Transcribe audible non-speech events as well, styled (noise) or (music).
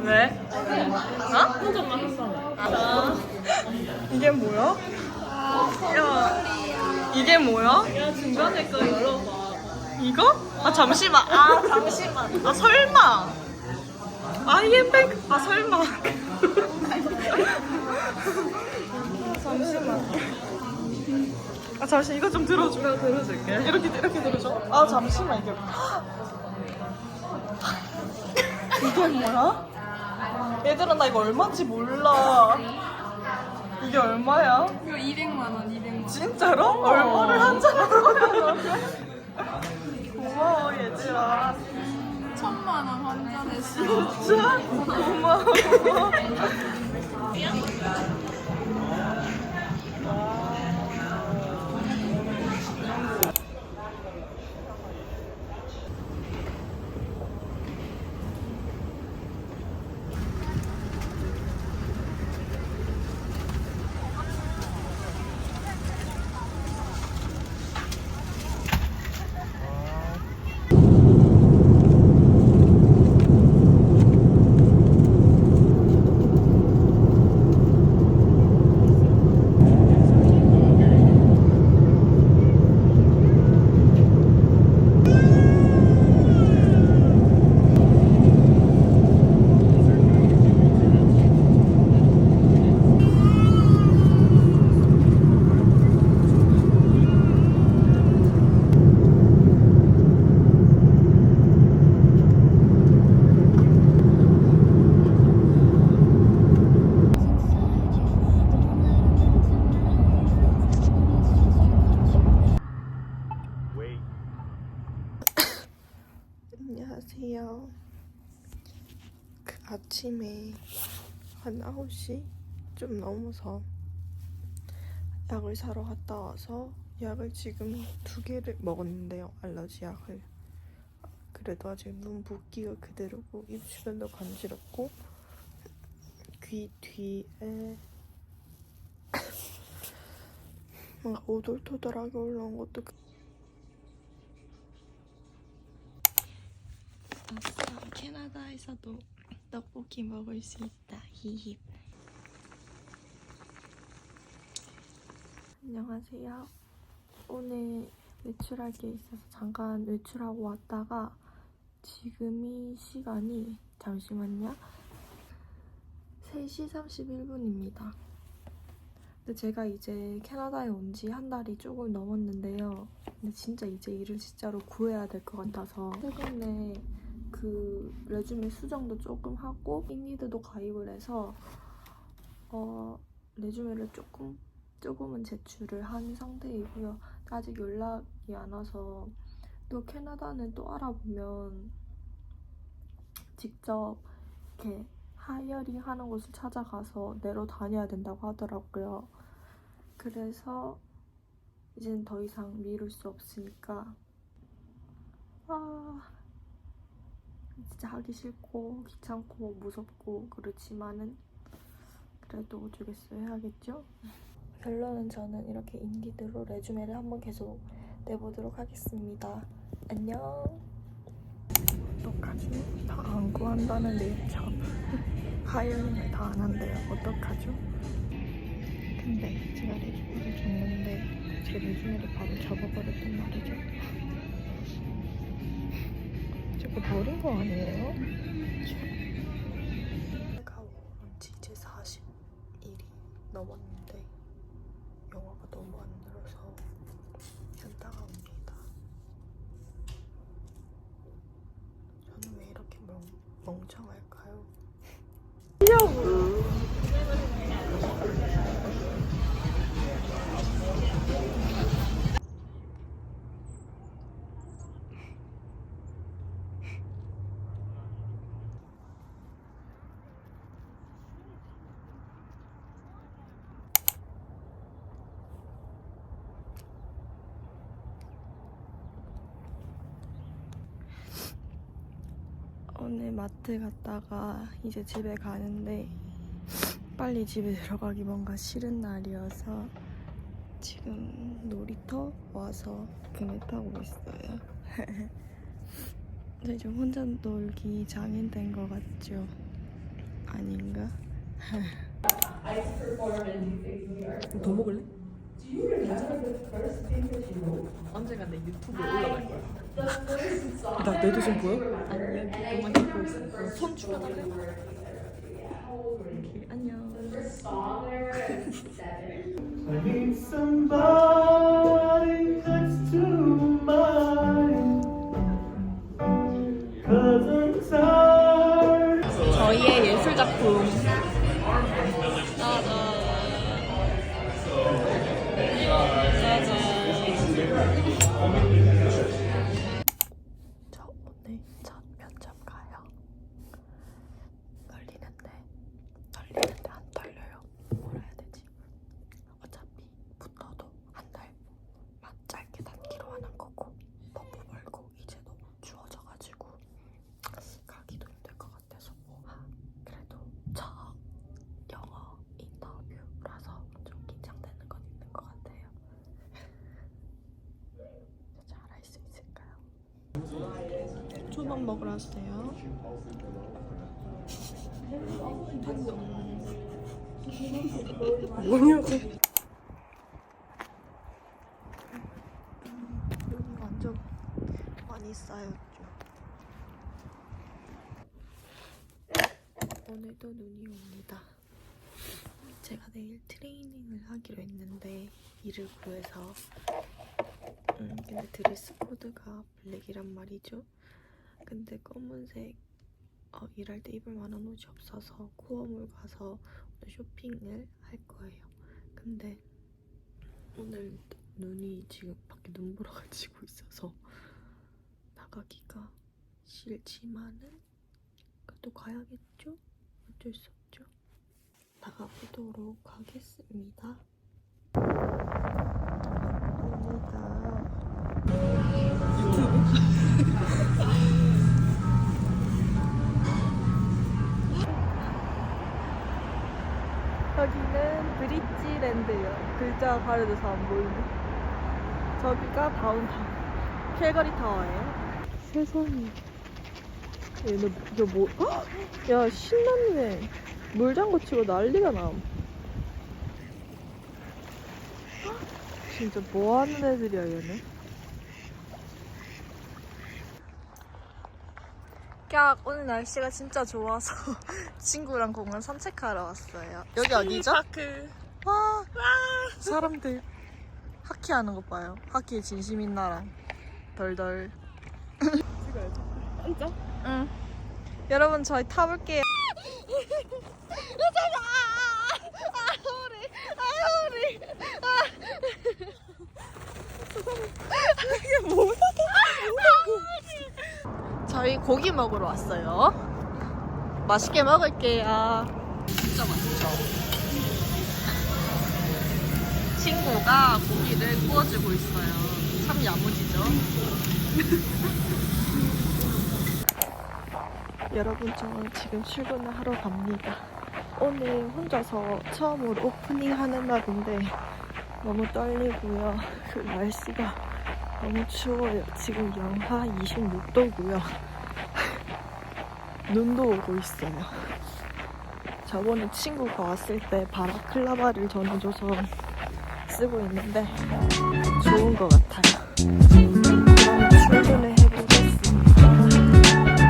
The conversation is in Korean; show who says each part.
Speaker 1: 왜? 어?
Speaker 2: 한점만 했어.
Speaker 1: 아. 이게 뭐야? 야, 이게 뭐야?
Speaker 2: 야 중간에 거 열어봐.
Speaker 1: 이거? 아 잠시만. 아 잠시만. 아 설마. 아이엠백. 아 설마. 잠시만. 아 잠시 이거 좀 들어줘. 내가 들어줄게. 이렇게 이렇게 들어줘. 아 잠시만 이게. 이게 뭐야? 얘들아 나 이거 얼마인지 몰라. 이게 얼마야?
Speaker 2: 이거 200만 원, 200만 원.
Speaker 1: 진짜로? 얼마를 한잔 고마워 얘들아
Speaker 2: 천만 원 환전했어.
Speaker 1: 진짜 고마워 안녕하세요. 그 아침에 한 9시 좀 넘어서 약을 사러 갔다 와서 약을 지금 두 개를 먹었는데요 알러지 약을. 그래도 아직 눈 붓기가 그대로고 입 주변도 간지럽고 귀 뒤에 (coughs) 뭔가 오돌토돌하게 올라온 것도 그- 아싸 캐나다에서도 떡볶이 먹을 수 있다. 히히. 안녕하세요. 오늘 외출할 게 있어서 잠깐 외출하고 왔다가 지금이 시간이 잠시만요. 3시 31분입니다. 근데 제가 이제 캐나다에 온 지 한 달이 조금 넘었는데요. 근데 진짜 이제 일을 진짜로 구해야 될 것 같아서 최근에 그 레주메 수정도 조금 하고 인니드도 가입을 해서 어 레주메를 조금 조금은 제출을 한 상태이고요. 아직 연락이 안 와서 또 캐나다는 또 알아보면 직접 이렇게 하이어링 하는 곳을 찾아가서 내러 다녀야 된다고 하더라고요. 그래서 이제는 더 이상 미룰 수 없으니까 아 진짜 하기 싫고 귀찮고 무섭고 그렇지만은 그래도 어쩌겠어요 해야겠죠? 결론은 저는 이렇게 인디드로 레주메를 한번 계속 내보도록 하겠습니다. 안녕. 어떡하지? 다 안 구한다는데요, 참. 하이어링을 다 안 한대요. 어떡하죠? 근데 제가 레주메를 줬는데 제 레주메를 바로 접어버렸단 말이죠. 저거 버린 거 아니에요? 제가 온지 이제 40일이 넘었는데 영화가 너무 안 늘어서 현타가 옵니다. 저는 왜 이렇게 멍, 멍청할까요? 오늘 마트 갔다가 이제 집에 가는데 빨리 집에 들어가기 뭔가 싫은 날이어서 지금 놀이터 와서 그네 타고 있어요. (laughs) 저 지금 혼자 놀기 장인 된 것 같죠? 아닌가? (laughs) 더 먹을래?
Speaker 2: 언젠가 내 유튜브에 올라갈 거야.
Speaker 1: 나 내도 좀 보여?
Speaker 2: 아니 여기 그만 찍고 있어.
Speaker 1: 손. 오케이, 안녕. 초밥 먹으러 왔어요. 뭐냐고. 눈이 완전 많이 쌓였죠. 오늘도 눈이 옵니다. 제가 내일 트레이닝을 하기로 했는데 일을 구해서 음, 근데 드레스 코드가 블랙이란 말이죠. 근데 검은색 어, 일할 때 입을 만한 옷이 없어서 코어몰 가서 오늘 쇼핑을 할 거예요. 근데 오늘 눈이 지금 밖에 눈보라 가 지고 있어서 나가기가 싫지만은 그래도 가야겠죠? 어쩔 수 없죠. 나가보도록 하겠습니다. 갑니다. 여기는 브릿지랜드요. 글자 가려져서 안 보이네. 저기가 다운타운. 캘거리 타워예요. 세상에. 얘네 이거 뭐? 헉! 야 신났네. 물장구 치고 난리가 남. 헉! 진짜 뭐 하는 애들이야 얘네? 깍 오늘 날씨가 진짜 좋아서 (laughs) 친구랑 공원 산책하러 왔어요. 여기 어디죠?
Speaker 2: 파크.
Speaker 1: 와, 사람들 하키하는 것 봐요. 하키에 진심인 나랑 덜덜.
Speaker 2: 진짜?
Speaker 1: 응. 여러분 저희 타볼게요. (laughs) 저희 고기 먹으러 왔어요. 맛있게 먹을게요. 진짜 맛있죠? 친구가 고기를 구워주고 있어요. 참 야무지죠? (laughs) 여러분, 저 지금 출근을 하러 갑니다. 오늘 혼자서 처음으로 오프닝 하는 날인데 너무 떨리고요. 그 날씨가 너무 추워요. 지금 영하 26도고요. 눈도 오고 있어요. 저번에 친구가 왔을 때 바라클라바를 전해줘서 쓰고 있는데 좋은 것 같아요.